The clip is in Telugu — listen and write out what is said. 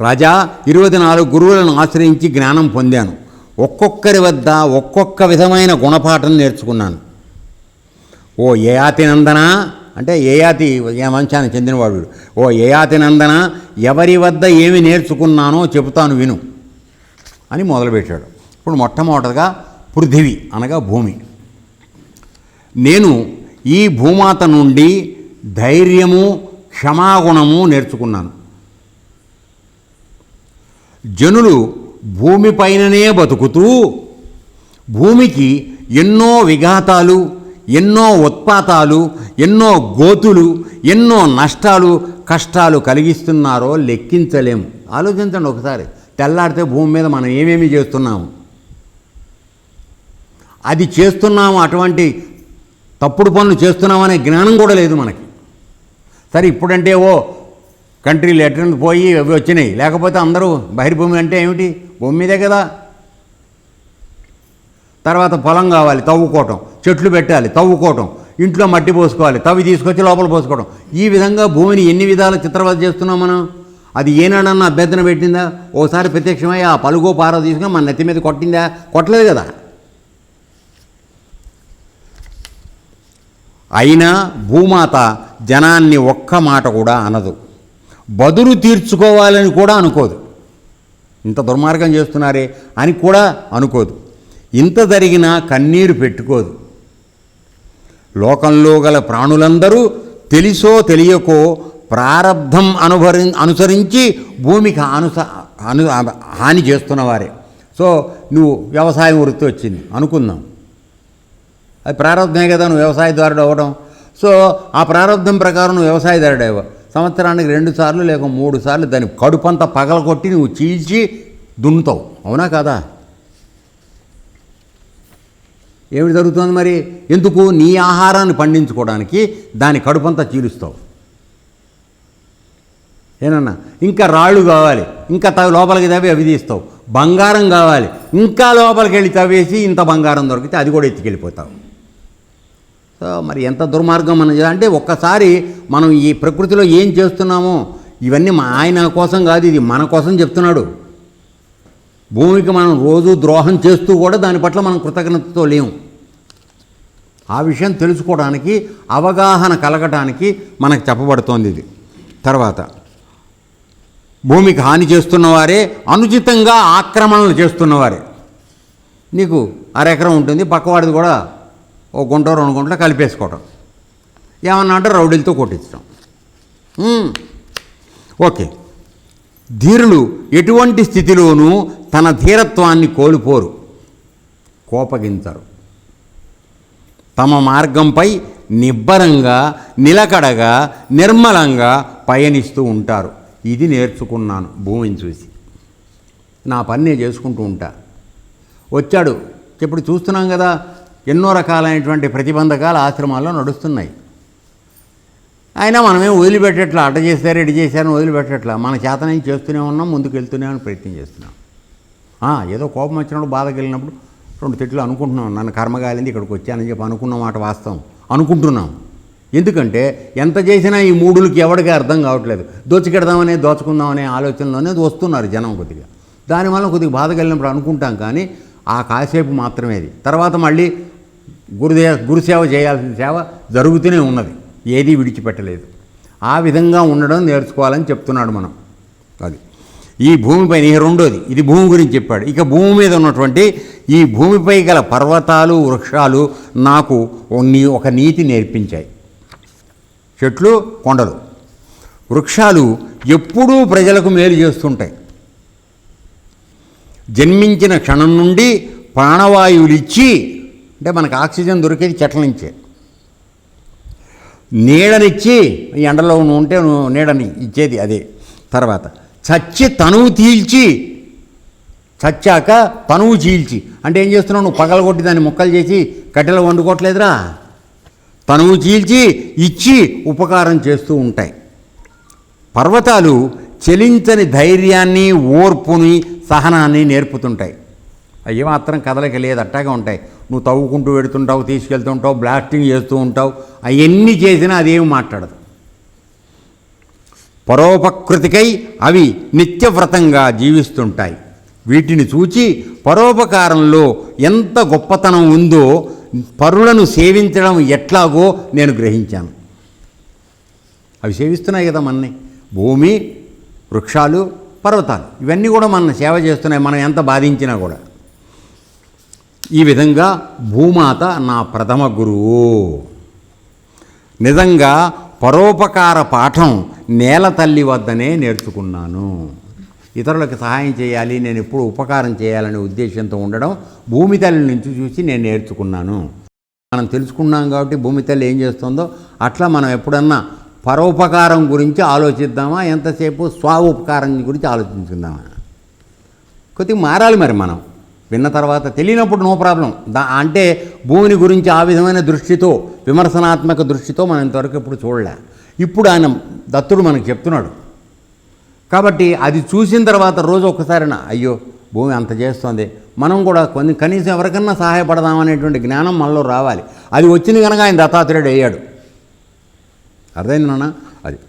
రాజా ఇరవై నాలుగు గురువులను ఆశ్రయించి జ్ఞానం పొందాను. ఒక్కొక్కరి వద్ద ఒక్కొక్క విధమైన గుణపాఠం నేర్చుకున్నాను. ఓ యయాతి నందన అంటే యయాతి ఏ వంశానికి చెందినవాడు ఓ యయాతి నందన ఎవరి వద్ద ఏమి నేర్చుకున్నానో చెబుతాను విను అని మొదలుపెట్టాడు. ఇప్పుడు మొట్టమొదటగా పృథివీ అనగా భూమి. నేను ఈ భూమాత నుండి ధైర్యము క్షమాగుణము నేర్చుకున్నాను. జనులు భూమిపైననే బతుకుతూ భూమికి ఎన్నో విఘాతాలు ఎన్నో ఉత్పాతాలు ఎన్నో గోతులు ఎన్నో నష్టాలు కష్టాలు కలిగిస్తున్నారో లెక్కించలేము. ఆలోచించండి ఒకసారి. తెల్లాడితే భూమి మీద మనం ఏమేమి చేస్తున్నాము? అది చేస్తున్నాము అటువంటి తప్పుడు పనులు చేస్తున్నామనే జ్ఞానం కూడా లేదు మనకి. సరే ఇప్పుడంటే ఓ కంట్రీ లెటర్ పోయి అవి వచ్చినాయి. లేకపోతే అందరూ బహిర్భూమి అంటే ఏమిటి? భూమి మీదే కదా. తర్వాత పొలం కావాలి తవ్వుకోవటం చెట్లు పెట్టాలి తవ్వుకోవటం ఇంట్లో మట్టి పోసుకోవాలి తవ్వి తీసుకొచ్చి లోపల పోసుకోవడం. ఈ విధంగా భూమిని ఎన్ని విధాల చిత్రవద చేస్తున్నాం మనం? అది ఏనాడన్నా అభ్యర్థన పెట్టిందా? ఓసారి ప్రత్యక్షమై ఆ పలుగో పార తీసుకుని మన నెత్తి మీద కొట్టిందా? కొట్టలేదు కదా. అయినా భూమాత జనాన్ని ఒక్క మాట కూడా అనదు. బదులు తీర్చుకోవాలని కూడా అనుకోదు. ఇంత దుర్మార్గం చేస్తున్నారే అని కూడా అనుకోదు. ఇంత జరిగినా కన్నీరు పెట్టుకోదు. లోకంలో గల ప్రాణులందరూ తెలిసో తెలియకో ప్రారబ్ధం అనుభరి అనుసరించి భూమికి అనుస అను హాని చేస్తున్నవారే. సో నువ్వు వ్యవసాయం వృత్తి వచ్చింది అనుకుందాం. అది ప్రారంభమే కదా నువ్వు వ్యవసాయదారుడు అవ్వడం. సో ఆ ప్రారంభం ప్రకారం నువ్వు వ్యవసాయదారుడు అవ్వ సంవత్సరానికి రెండు సార్లు లేక మూడు సార్లు దాని కడుపంతా పగలగొట్టి నువ్వు చీల్చి దున్నుతావు. అవునా కాదా? ఏమిటి జరుగుతుంది మరి? ఎందుకు? నీ ఆహారాన్ని పండించుకోవడానికి దాని కడుపంతా చీలుస్తావు. ఏనన్నా? ఇంకా రాళ్ళు కావాలి. ఇంకా తవి లోపలికి తవ్వి అవి తీస్తావు. బంగారం కావాలి. ఇంకా లోపలికి వెళ్ళి తవ్వేసి ఇంత బంగారం దొరికితే అది కూడా ఎత్తుకెళ్ళిపోతావు. సో మరి ఎంత దుర్మార్గం మనం అంటే ఒక్కసారి మనం ఈ ప్రకృతిలో ఏం చేస్తున్నామో ఇవన్నీ మా ఆయన కోసం కాదు ఇది మన కోసం చెప్తున్నాడు. భూమికి మనం రోజు ద్రోహం చేస్తూ కూడా దాని పట్ల మనం కృతజ్ఞతతో లేము. ఆ విషయం తెలుసుకోవడానికి అవగాహన కలగటానికి మనకు చెప్పబడుతోంది ఇది. తర్వాత భూమికి హాని చేస్తున్నవారే అనుచితంగా ఆక్రమణలు చేస్తున్నవారే. నీకు అరెకరం ఉంటుంది పక్కవాడిది కూడా ఓ గుంట రెండు గుంటలు కలిపేసుకోవటం. ఏమన్నా అంటే రౌడీలతో కొట్టించడం ఓకే. ధీరులు ఎటువంటి స్థితిలోనూ తన ధీరత్వాన్ని కోల్పోరు. కోపగించరు. తమ మార్గంపై నిబ్బరంగా నిలకడగా నిర్మలంగా పయనిస్తూ ఉంటారు. ఇది నేర్చుకున్నాను భూమిని చూసి. నా పని నేను చేసుకుంటూ ఉంటా. వచ్చాడు. ఇప్పుడు చూస్తున్నాం కదా ఎన్నో రకాలైనటువంటి ప్రతిబంధకాలు ఆశ్రమాల్లో నడుస్తున్నాయి. అయినా మనమేం వదిలిపెట్టట్లా అట చేశారు ఇటు చేశారని వదిలిపెట్టట్లా మన చేతనేం చేస్తూనే ఉన్నాం ముందుకు వెళ్తూనే ప్రయత్నం చేస్తున్నాం. ఏదో కోపం వచ్చినప్పుడు బాధకెళ్ళినప్పుడు రెండు తిట్లు అనుకుంటున్నాం. నన్ను కర్మగాలింది ఇక్కడికి వచ్చానని చెప్పి అనుకున్న మాట వాస్తవం. అనుకుంటున్నాం. ఎందుకంటే ఎంత చేసినా ఈ మూడులకి ఎవరికి అర్థం కావట్లేదు. దోచుకెడదామనే దోచుకుందామనే ఆలోచనలోనే వస్తున్నారు జనం కొద్దిగా. దానివల్ల కొద్దిగా బాధ కలిగినప్పుడు అనుకుంటాం కానీ ఆ కాసేపు మాత్రమే అది. తర్వాత మళ్ళీ గురుదే గురుసేవ చేయాల్సిన సేవ జరుగుతూనే ఉన్నది. ఏదీ విడిచిపెట్టలేదు. ఆ విధంగా ఉండడం నేర్చుకోవాలని చెప్తున్నాడు మనం. అది. ఈ భూమిపై ఈ రెండోది. ఇది భూమి గురించి చెప్పాడు. ఇక భూమి మీద ఉన్నటువంటి ఈ భూమిపై గల పర్వతాలు వృక్షాలు నాకు ఒక నీతి నేర్పించాయి. చెట్లు కొండలు. వృక్షాలు ఎప్పుడూ ప్రజలకు మేలు చేస్తుంటాయి. జన్మించిన క్షణం నుండి ప్రాణవాయువులు ఇచ్చి అంటే మనకు ఆక్సిజన్ దొరికేది చెట్ల నుంచే. నీడనిచ్చి ఎండలో నువ్వు ఉంటే నువ్వు నీడని ఇచ్చేది అదే తర్వాత. చచ్చి తనువు తీల్చి చచ్చాక తనువు చీల్చి. అంటే ఏం చేస్తున్నావు? నువ్వు పగలగొట్టి దాన్ని ముక్కలు చేసి కట్టెలు వండుకోవట్లేదురా. తనువు చీల్చి ఇచ్చి ఉపకారం చేస్తూ ఉంటాయి. పర్వతాలు చెలించని ధైర్యాన్ని ఓర్పుని సహనాన్ని నేర్పుతుంటాయి. అవి మాత్రం కదలకి లేదు అట్టాగా ఉంటాయి. నువ్వు తవ్వుకుంటూ పెడుతుంటావు తీసుకెళ్తుంటావు బ్లాస్టింగ్ చేస్తూ ఉంటావు. అవన్నీ చేసినా అదేమి మాట్లాడదు. పరోపకృతికై అవి నిత్యవ్రతంగా జీవిస్తుంటాయి. వీటిని చూచి పరోపకారంలో ఎంత గొప్పతనం ఉందో పరులను సేవించడం ఎట్లాగో నేను గ్రహించాను. అవి సేవిస్తున్నాయి కదా మనని. భూమి వృక్షాలు పర్వతాలు ఇవన్నీ కూడా మన సేవ చేస్తున్నాయి. మనం ఎంత బాధించినా కూడా. ఈ విధంగా భూమాత నా ప్రథమ గురువు. నిజంగా పరోపకార పాఠం నేల తల్లి వద్దనే నేర్చుకున్నాను. ఇతరులకు సహాయం చేయాలి నేను ఎప్పుడు ఉపకారం చేయాలనే ఉద్దేశంతో ఉండడం భూమి తల్లి నుంచి చూసి నేను నేర్చుకున్నాను. మనం తెలుసుకున్నాం కాబట్టి భూమి తల్లి ఏం చేస్తుందో అట్లా మనం ఎప్పుడన్నా పరోపకారం గురించి ఆలోచిద్దామా? ఎంతసేపు స్వ ఉపకారం గురించి ఆలోచించుకుందామా? కొద్దిగా మారాలి మరి మనం. విన్న తర్వాత తెలియనప్పుడు నో ప్రాబ్లం దా అంటే భూమిని గురించి ఆ విధమైన దృష్టితో విమర్శనాత్మక దృష్టితో మనం ఇంతవరకు ఎప్పుడు చూడలే. ఇప్పుడు ఆయన దత్తుడు మనకు చెప్తున్నాడు. కాబట్టి అది చూసిన తర్వాత రోజు ఒక్కసారిన అయ్యో భూమి అంత చేస్తోంది. మనం కూడా కొన్ని కనీసం ఎవరికన్నా సహాయపడదామనేటువంటి జ్ఞానం మనలో రావాలి. అది వచ్చింది కనుక ఆయన దత్తాత్రేయుడు అయ్యాడు. అర్థమైంది నాన్న? అది.